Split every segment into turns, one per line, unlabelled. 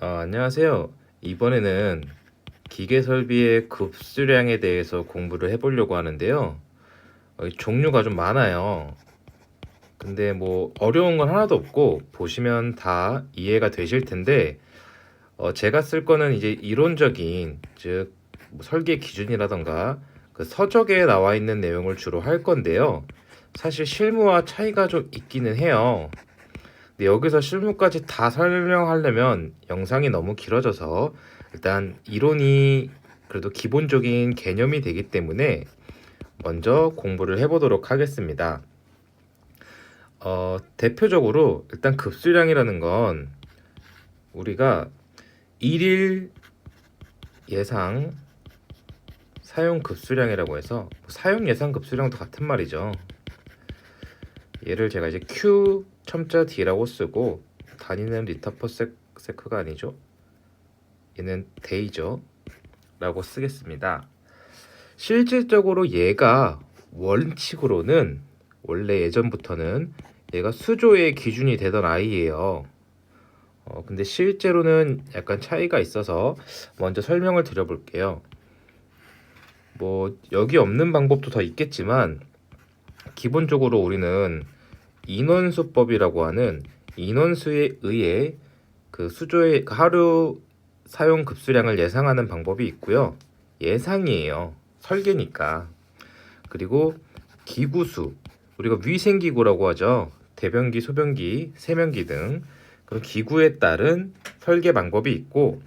아, 안녕하세요. 이번에는 기계 설비의 급수량에 대해서 공부를 해보려고 하는데요. 어, 이 종류가 좀 많아요. 근데 뭐 어려운 건 하나도 없고 보시면 다 이해가 되실 텐데 어, 제가 쓸 거는 이제 이론적인 즉 뭐 설계 기준이라던가 그 서적에 나와 있는 내용을 주로 할 건데요. 사실 실무와 차이가 좀 있기는 해요. 근데 여기서 실무까지 다 설명하려면 영상이 너무 길어져서 일단 이론이 그래도 기본적인 개념이 되기 때문에 먼저 공부를 해보도록 하겠습니다. 어, 대표적으로 일단 급수량이라는 건 우리가 일일 예상 사용 급수량이라고 해서 사용 예상 급수량도 같은 말이죠. 얘를 제가 이제 Q 첨자 D라고 쓰고 단위는 리터 퍼 세크가 아니죠. 얘는 데이죠. 라고 쓰겠습니다. 실질적으로 얘가 원칙으로는 원래 예전부터는 얘가 수조의 기준이 되던 아이예요. 어, 근데 실제로는 약간 차이가 있어서 먼저 설명을 드려볼게요. 뭐 여기 없는 방법도 더 있겠지만 기본적으로 우리는 인원수법이라고 하는 인원수에 의해 그 수조의 그 하루 사용 급수량을 예상하는 방법이 있고요. 예상이에요. 설계니까. 그리고 기구수. 우리가 위생기구라고 하죠. 대변기, 소변기, 세면기 등 그런 기구에 따른 설계 방법이 있고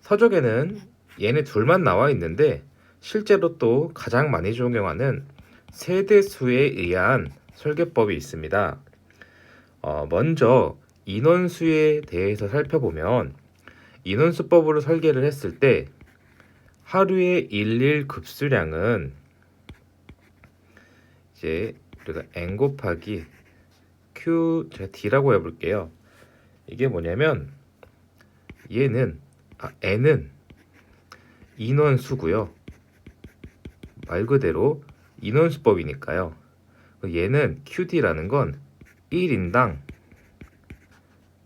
서적에는 얘네 둘만 나와 있는데 실제로 또 가장 많이 적용하는 세대수에 의한 설계법이 있습니다. 어, 먼저 인원수에 대해서 살펴보면 인원수법으로 설계를 했을 때 하루의 일일 급수량은 이제 우리가 n 곱하기 q 제가 d라고 해볼게요. 이게 뭐냐면 얘는 아, n은 인원수고요. 말 그대로 인원수법이니까요. 얘는 QD라는 건 1인당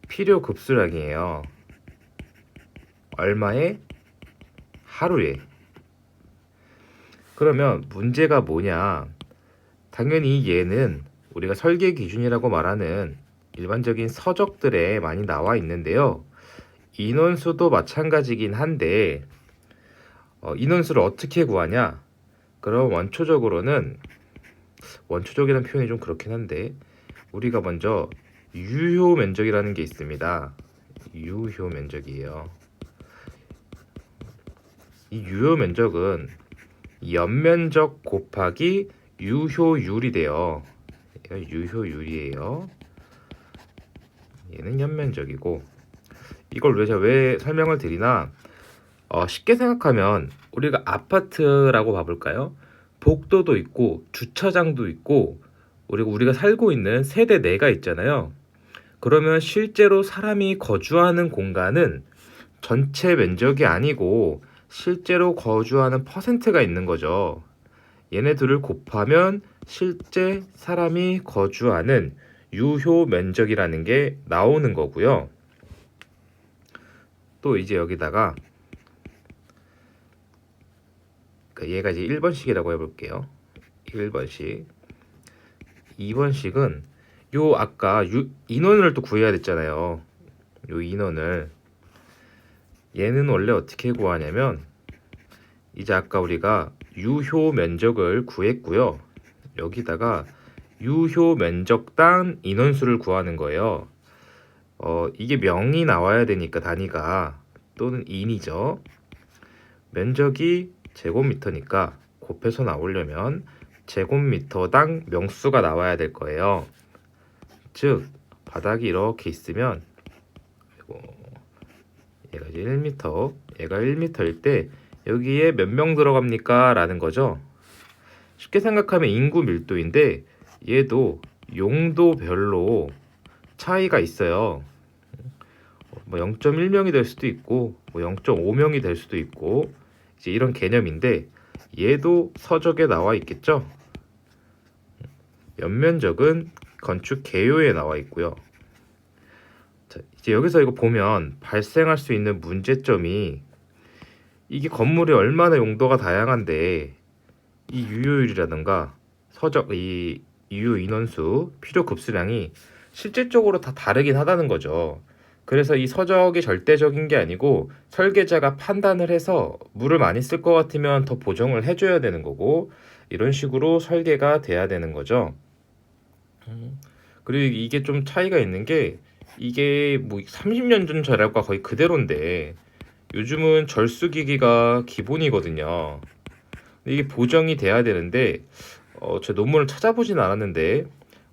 필요 급수량이에요. 얼마에? 하루에. 그러면 문제가 뭐냐? 당연히 얘는 우리가 설계 기준이라고 말하는 일반적인 서적들에 많이 나와 있는데요. 인원수도 마찬가지긴 한데 어, 인원수를 어떻게 구하냐? 그럼 원초적으로는 원초적이라는 표현이 좀 그렇긴 한데 우리가 먼저 유효 면적이라는 게 있습니다. 유효 면적이에요. 이 유효 면적은 연면적 곱하기 유효율이 돼요. 유효율이에요. 얘는 연면적이고 이걸 왜 제가 왜 설명을 드리나 어, 쉽게 생각하면 우리가 아파트라고 봐볼까요? 복도도 있고 주차장도 있고 그리고 우리가 살고 있는 세대 내가 있잖아요. 그러면 실제로 사람이 거주하는 공간은 전체 면적이 아니고 실제로 거주하는 퍼센트가 있는 거죠. 얘네들을 곱하면 실제 사람이 거주하는 유효 면적이라는 게 나오는 거고요. 또 이제 여기다가 그 얘가 이제 1번씩이라고 해볼게요. 1번씩. 2번씩은 요 아까 유, 인원을 또 구해야 됐잖아요. 요 인원을 얘는 원래 어떻게 구하냐면 이제 아까 우리가 유효 면적을 구했고요. 여기다가 유효 면적당 인원수를 구하는 거예요. 어, 이게 명이 나와야 되니까 단위가 또는 인이죠. 면적이 제곱미터니까 곱해서 나오려면 제곱미터당 명수가 나와야 될 거예요. 즉 바닥이 이렇게 있으면 얘가 이제 1m, 얘가 1m일 때 여기에 몇 명 들어갑니까? 라는 거죠. 쉽게 생각하면 인구 밀도인데 얘도 용도별로 차이가 있어요. 뭐 0.1명이 될 수도 있고 뭐 0.5명이 될 수도 있고 이제 이런 개념인데 얘도 서적에 나와 있겠죠. 연면적은 건축 개요에 나와 있고요. 자, 이제 여기서 이거 보면 발생할 수 있는 문제점이 이게 건물이 얼마나 용도가 다양한데 이 유효율이라든가 서적 이 유효 인원수 필요 급수량이 실질적으로 다 다르긴 하다는 거죠. 그래서 이 서적이 절대적인 게 아니고 설계자가 판단을 해서 물을 많이 쓸 것 같으면 더 보정을 해줘야 되는 거고 이런 식으로 설계가 돼야 되는 거죠. 음, 그리고 이게 좀 차이가 있는 게 이게 뭐 30년 전 자료가 거의 그대로인데 요즘은 절수기기가 기본이거든요. 이게 보정이 돼야 되는데 어, 제 논문을 찾아보진 않았는데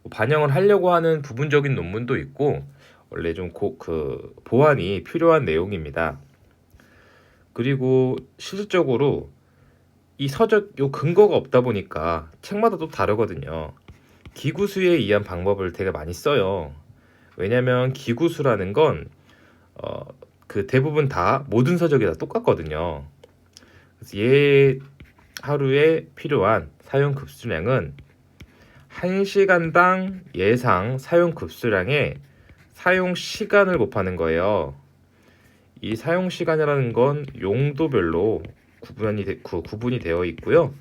뭐 반영을 하려고 하는 부분적인 논문도 있고 원래 좀그 보완이 필요한 내용입니다. 그리고 실질적으로 이 서적 요 근거가 없다 보니까 책마다 또 다르거든요. 기구수에 의한 방법을 되게 많이 써요. 왜냐면 기구수라는 건 어, 그 대부분 다 모든 서적이 다 똑같거든요. 그래서 얘 하루에 필요한 사용 급수량은 1시간당 예상 사용 급수량의 사용 시간을 곱하는 거예요. 이 사용 시간이라는 건 용도별로 구분이, 되, 구, 구분이 되어 있고요.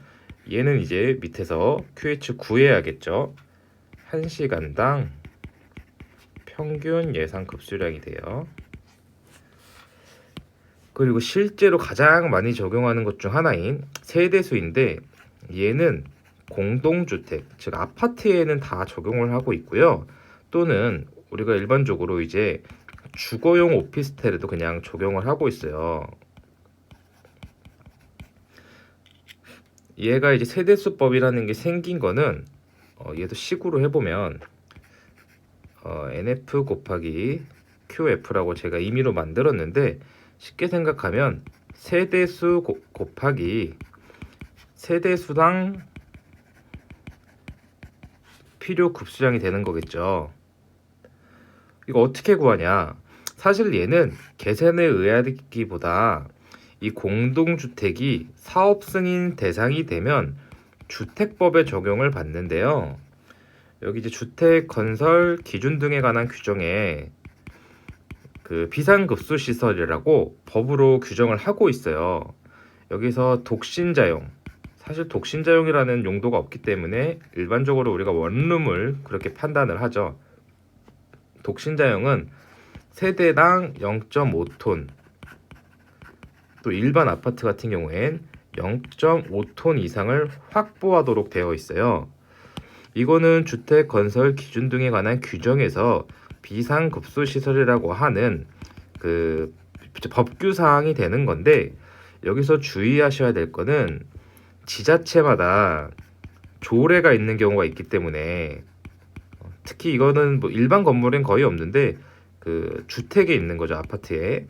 얘는 이제 밑에서 QH 구해야겠죠. 1시간당 평균 예상 급수량이 돼요. 그리고 실제로 가장 많이 적용하는 것 중 하나인 세대수인데 얘는 공동주택, 즉 아파트에는 다 적용을 하고 있고요. 또는 우리가 일반적으로 이제 주거용 오피스텔에도 그냥 적용을 하고 있어요. 얘가 이제 세대수법이라는 게 생긴 거는 어, 얘도 식으로 해보면 어, NF 곱하기 QF라고 제가 임의로 만들었는데 쉽게 생각하면 세대수 고, 곱하기 세대수당 필요 급수량이 되는 거겠죠. 이거 어떻게 구하냐? 사실 얘는 계산에 의하기보다 이 공동주택이 사업 승인 대상이 되면 주택법의 적용을 받는데요. 여기 이제 주택 건설 기준 등에 관한 규정에 그 비상급수 시설이라고 법으로 규정을 하고 있어요. 여기서 독신자용 사실 독신자용이라는 용도가 없기 때문에 일반적으로 우리가 원룸을 그렇게 판단을 하죠. 독신자용은 세대당 0.5톤 또 일반 아파트 같은 경우엔 0.5톤 이상을 확보하도록 되어 있어요. 이거는 주택 건설 기준 등에 관한 규정에서 비상급수 시설이라고 하는 그 법규 사항이 되는 건데 여기서 주의하셔야 될 거는 지자체마다 조례가 있는 경우가 있기 때문에 특히 이거는 뭐 일반 건물엔 거의 없는데 그 주택에 있는 거죠 아파트에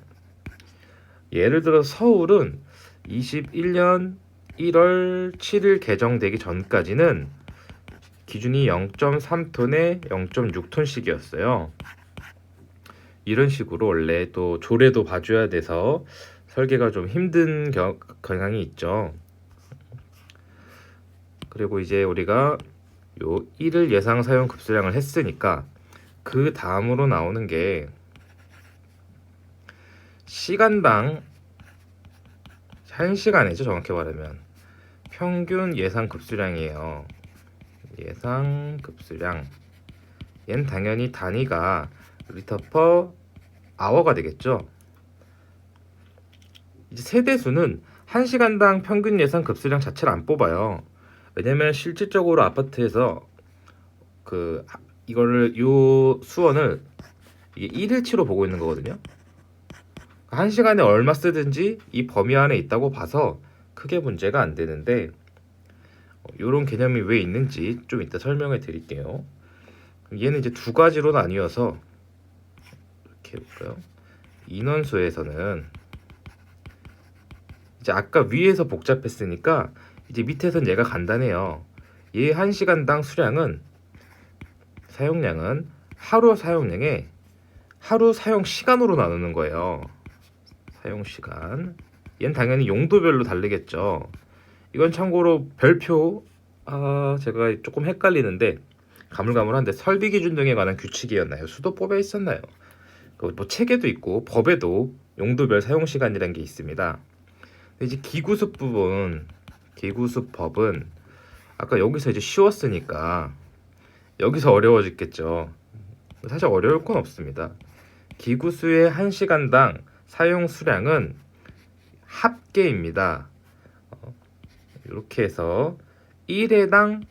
예를 들어 서울은 21년 1월 7일 개정되기 전까지는 기준이 0.3톤에 0.6톤씩이었어요. 이런 식으로 원래 또 조례도 봐줘야 돼서 설계가 좀 힘든 겨, 경향이 있죠. 그리고 이제 우리가 요 1을 예상 사용 급수량을 했으니까 그 다음으로 나오는 게 시간당 1시간이죠 정확히 말하면. 평균 예상 급수량이에요. 예상 급수량. 얘는 당연히 단위가 리터 퍼 아워가 되겠죠? 이제 세대수는 1시간당 평균 예상 급수량 자체를 안 뽑아요 왜냐면 실질적으로 아파트에서 그 이거를 요 수원을 이게 1일치로 보고 있는 거거든요. 한 시간에 얼마 쓰든지 이 범위 안에 있다고 봐서 크게 문제가 안 되는데 이런 개념이 왜 있는지 좀 이따 설명해 드릴게요. 얘는 이제 두 가지로 나뉘어서 이렇게 해볼까요? 인원수에서는 이제 아까 위에서 복잡했으니까 이제 밑에선 얘가 간단해요. 얘 1시간당 수량은 사용량은 하루 사용량에 하루 사용 시간으로 나누는 거예요. 사용 시간. 얘는 당연히 용도별로 다르겠죠. 이건 참고로 별표 아 제가 조금 헷갈리는데 가물가물한데 설비 기준 등에 관한 규칙이었나요? 수도법에 있었나요? 그뭐 체계도 있고 법에도 용도별 사용 시간이라는 게 있습니다. 이제 기구습 부분, 기구습 법은 아까 여기서 이제 쉬웠으니까 여기서 어려워졌겠죠. 사실 어려울 건 없습니다. 기구수의 1시간당 사용 수량은 합계입니다. 어, 이렇게 해서 1회당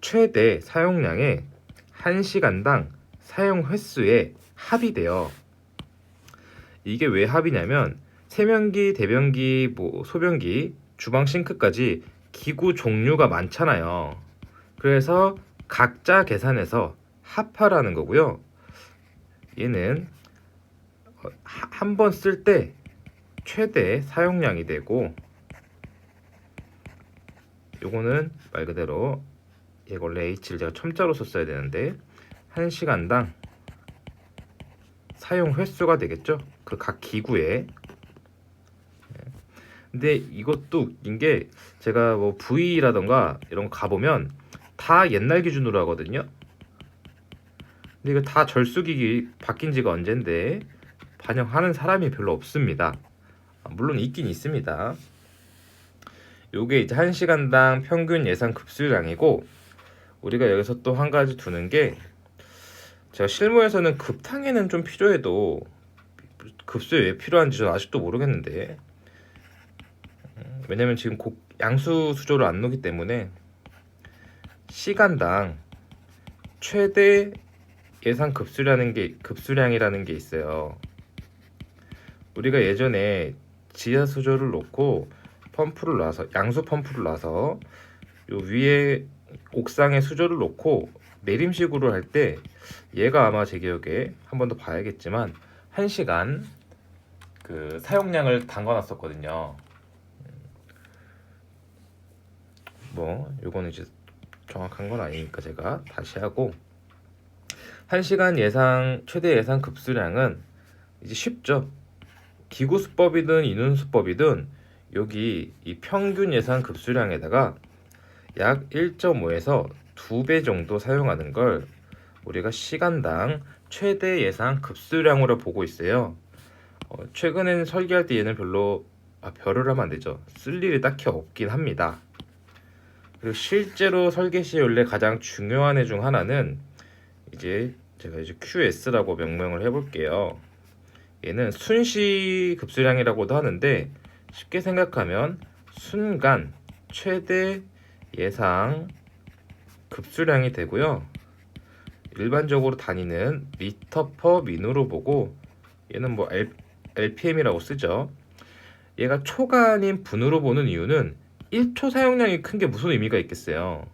최대 사용량의 1시간당 사용 횟수의 합이 돼요. 이게 왜 합이냐면 세면기, 대변기, 뭐 소변기, 주방 싱크까지 기구 종류가 많잖아요. 그래서 각자 계산해서 합하라는 거고요. 얘는 어, 한번 쓸 때 최대 사용량이 되고 요거는 말 그대로 얘 원래 H를 제가 첨자로 썼어야 되는데 1시간당 사용 횟수가 되겠죠? 그 각 기구에 예. 근데 이것도 웃긴 게 제가 뭐 V라던가 이런 거 가보면 다 옛날 기준으로 하거든요. 근데 이거 다 절수기기 바뀐 지가 언젠데 반영하는 사람이 별로 없습니다. 아, 물론 있긴 있습니다. 요게 이제 1시간당 평균 예상 급수량이고 우리가 여기서 또 한 가지 두는 게 제가 실무에서는 급탕에는 좀 필요해도 급수에 왜 필요한지 저는 아직도 모르겠는데 음, 왜냐면 지금 곡 양수 수조를 안 놓기 때문에 시간당 최대 예상 급수량이라는 게 급수량이라는 게 있어요. 우리가 예전에 지하 수조를 놓고 펌프를 놔서 양수 펌프를 놔서 요 위에 옥상에 수조를 놓고 내림식으로 할 때 얘가 아마 제 기억에 한 번 더 봐야겠지만 1시간 그 사용량을 담가 놨었거든요. 뭐 요거는 이제 정확한 건 아니니까 제가 다시 하고 1시간 예상 최대 예상 급수량은 이제 쉽죠. 기구 수법이든 인원 수법이든 여기 이 평균 예상 급수량에다가 약 1.5에서 2배 정도 사용하는 걸 우리가 시간당 최대 예상 급수량으로 보고 있어요. 어, 최근엔 설계할 때 얘는 별로 아, 별을 하면 안 되죠. 쓸 일이 딱히 없긴 합니다. 그리고 실제로 설계 시 원래 가장 중요한 애 중 하나는 이제 제가 이제 QS라고 명명을 해볼게요. 얘는 순시 급수량이라고도 하는데 쉽게 생각하면 순간 최대 예상 급수량이 되고요. 일반적으로 다니는 리터 퍼 민으로 보고 얘는 뭐 L, LPM이라고 쓰죠. 얘가 아닌 분으로 보는 이유는 1초 사용량이 큰 게 무슨 의미가 있겠어요.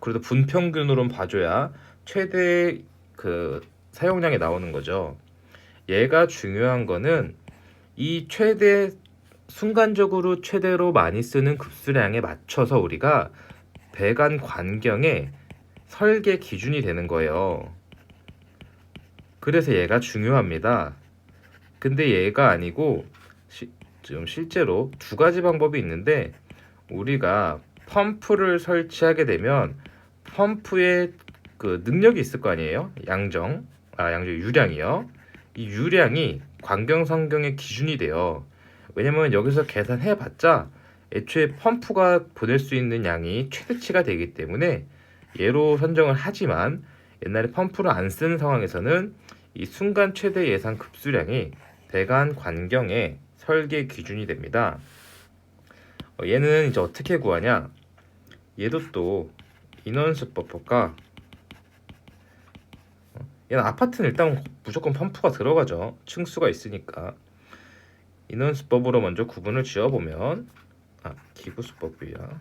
그래도 분 평균으로는 봐줘야 최대 그 사용량이 나오는 거죠. 얘가 중요한 거는 이 최대 순간적으로 최대로 많이 쓰는 급수량에 맞춰서 우리가 배관 관경에 설계 기준이 되는 거예요. 그래서 얘가 중요합니다. 근데 얘가 아니고 시, 지금 실제로 두 가지 방법이 있는데 우리가 펌프를 설치하게 되면 펌프에 그 능력이 있을 거 아니에요? 양정, 아 양정 유량이요. 이 유량이 관경 성경의 기준이 돼요. 왜냐면 여기서 계산해봤자 애초에 펌프가 보낼 수 있는 양이 최대치가 되기 때문에 얘로 선정을 하지만 옛날에 펌프를 안 쓰는 상황에서는 이 순간 최대 예상 급수량이 배관 관경의 설계 기준이 됩니다. 어, 얘는 이제 어떻게 구하냐? 얘도 또 인원수법과 어, 얘는 아파트는 일단 무조건 펌프가 들어가죠. 층수가 있으니까. 인원수법으로 먼저 구분을 지어보면 아 기구수법이야.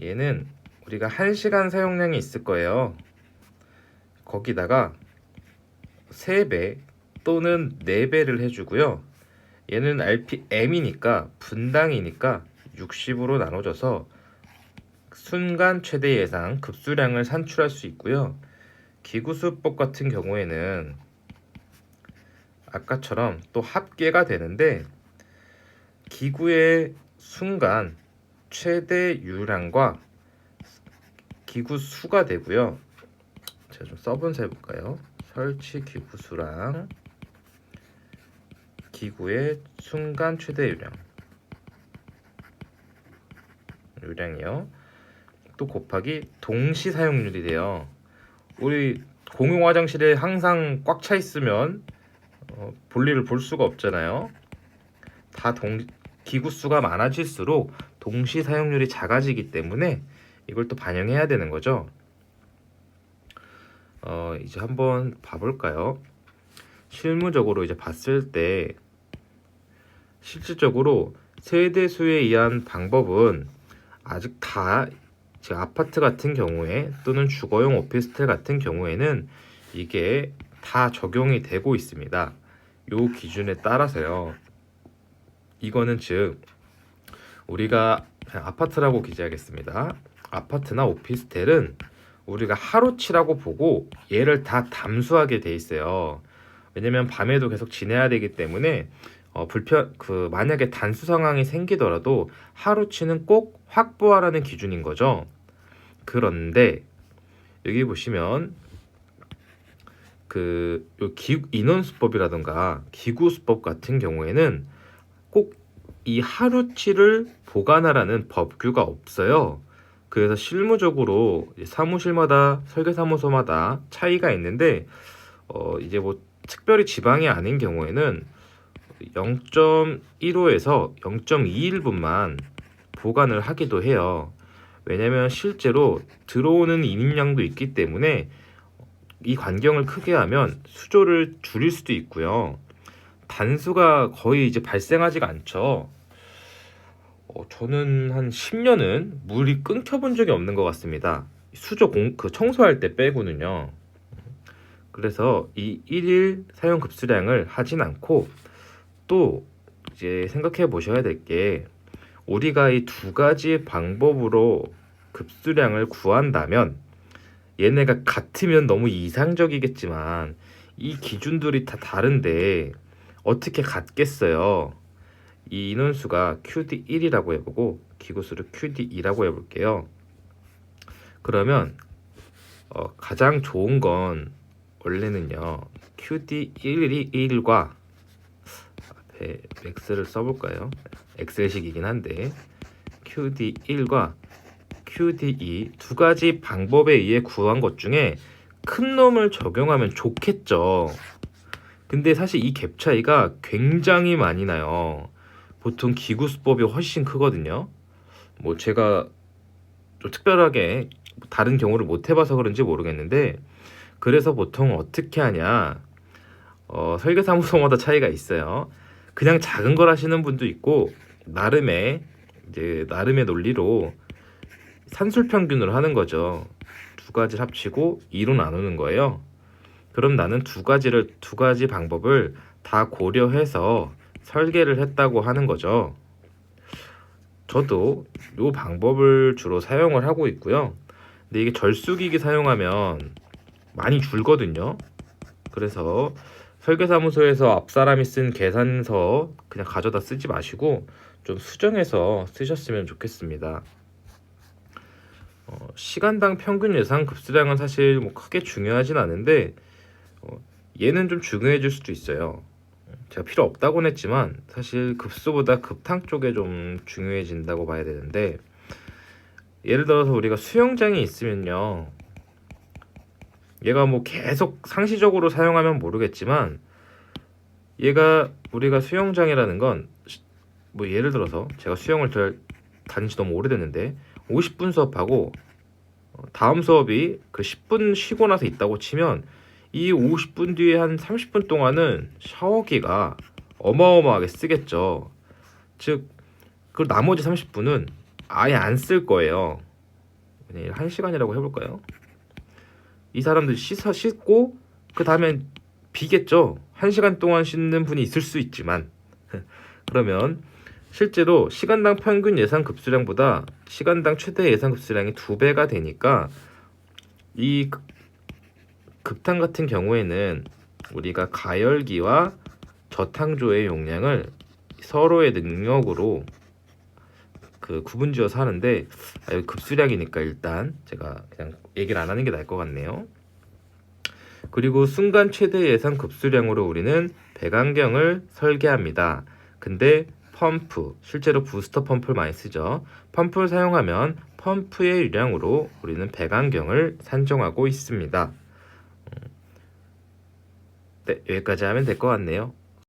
얘는 우리가 1시간 사용량이 있을 거예요. 거기다가 3배 또는 4배를 해주고요. 얘는 RPM이니까 분당이니까 60으로 나눠져서 순간 최대 예상 급수량을 산출할 수 있고요. 기구수법 같은 경우에는 아까처럼 또 합계가 되는데 기구의 순간 최대 유량과 기구 수가 되고요. 제가 좀 써본서 해볼까요? 설치 기구 수랑 기구의 순간 최대 유량 유량이요. 또 곱하기 동시 사용률이 돼요. 우리 공용 화장실에 항상 꽉 차 있으면 어, 볼일을 볼 수가 없잖아요. 다 동, 기구 수가 많아질수록 동시 사용률이 작아지기 때문에 이걸 또 반영해야 되는 거죠. 어, 이제 한번 봐볼까요? 실무적으로 이제 봤을 때 실질적으로 세대수에 의한 방법은 아직 다 아파트 같은 경우에 또는 주거용 오피스텔 같은 경우에는 이게 다 적용이 되고 있습니다. 요 기준에 따라서요. 이거는 즉 우리가 아파트라고 기재하겠습니다. 아파트나 오피스텔은 우리가 하루치라고 보고 얘를 다 담수하게 돼 있어요. 왜냐면 밤에도 계속 지내야 되기 때문에 어, 불편 그 만약에 단수 상황이 생기더라도 하루치는 꼭 확보하라는 기준인 거죠. 그런데 여기 보시면 그요 기, 인원 수법이라든가 기구 수법 같은 경우에는 꼭 이 하루치를 보관하라는 법규가 없어요. 그래서 실무적으로 사무실마다 설계사무소마다 차이가 있는데 어 이제 뭐 특별히 지방이 아닌 경우에는 0.15에서 0.21분만 보관을 하기도 해요. 왜냐면 실제로 들어오는 이민량도 있기 때문에 이 관경을 크게 하면 수조를 줄일 수도 있고요. 단수가 거의 이제 발생하지가 않죠. 어, 저는 한 10년은 물이 끊겨본 적이 없는 것 같습니다. 수조 공, 그 청소할 때 빼고는요. 그래서 이 1일 사용 급수량을 하진 않고 또 이제 생각해 보셔야 될 게 우리가 이 두 가지 방법으로 급수량을 구한다면 얘네가 같으면 너무 이상적이겠지만 이 기준들이 다 다른데 어떻게 같겠어요? 이 인원수가 QD1이라고 해보고 기구수를 QD2라고 해볼게요. 그러면 어, 가장 좋은 건 원래는요 QD1이 1과 앞에 맥스를 써볼까요? 엑셀식이긴 한데 QD1과 QD2 두 가지 방법에 의해 구한 것 중에 큰 놈을 적용하면 좋겠죠. 근데 사실 이 갭 차이가 굉장히 많이 나요. 보통 기구 수법이 훨씬 크거든요. 뭐 제가 좀 특별하게 다른 경우를 못 해봐서 그런지 모르겠는데 그래서 보통 어떻게 하냐 어, 설계사무소마다 차이가 있어요. 그냥 작은 걸 하시는 분도 있고 나름의 이제 나름의 논리로 산술 평균으로 하는 거죠. 두 가지를 합치고 2로 나누는 거예요. 그럼 나는 두 가지를 두 가지 방법을 다 고려해서 설계를 했다고 하는 거죠. 저도 이 방법을 주로 사용을 하고 있고요. 근데 이게 절수기기 사용하면 많이 줄거든요. 그래서 설계사무소에서 앞사람이 쓴 계산서 그냥 가져다 쓰지 마시고 좀 수정해서 쓰셨으면 좋겠습니다. 어, 시간당 평균 예상 급수량은 사실 뭐 크게 중요하진 않은데 어, 얘는 좀 중요해질 수도 있어요. 제가 필요 없다고는 했지만 사실 급수보다 급탕 쪽에 좀 중요해진다고 봐야 되는데 예를 들어서 우리가 수영장이 있으면요. 얘가 뭐 계속 상시적으로 사용하면 모르겠지만 얘가 우리가 수영장이라는 건 뭐 예를 들어서 제가 수영을 들 다닌 지 너무 오래됐는데 50분 수업하고 어, 다음 수업이 그 10분 쉬고 나서 있다고 치면 이 50분 뒤에 한 30분 동안은 샤워기가 어마어마하게 쓰겠죠. 즉, 그 나머지 30분은 아예 안 쓸 거예요. 만약에 1시간이라고 해볼까요? 이 사람들 씻어 씻고 그 다음엔 비겠죠. 1시간 동안 씻는 분이 있을 수 있지만 그러면 실제로 시간당 평균 예상 급수량보다 시간당 최대 예상 급수량이 두 배가 되니까 이 급탕 같은 경우에는 우리가 가열기와 저탕조의 용량을 서로의 능력으로 그 구분지어서 하는데 아, 여기 급수량이니까 일단 제가 그냥 얘기를 안 하는 게 나을 것 같네요. 그리고 순간 최대 예상 급수량으로 우리는 배관경을 설계합니다. 근데 펌프, 실제로 부스터 펌프를 많이 쓰죠. 펌프를 사용하면 펌프의 유량으로 우리는 배관경을 산정하고 있습니다. 네, 여기까지 하면 될 것 같네요.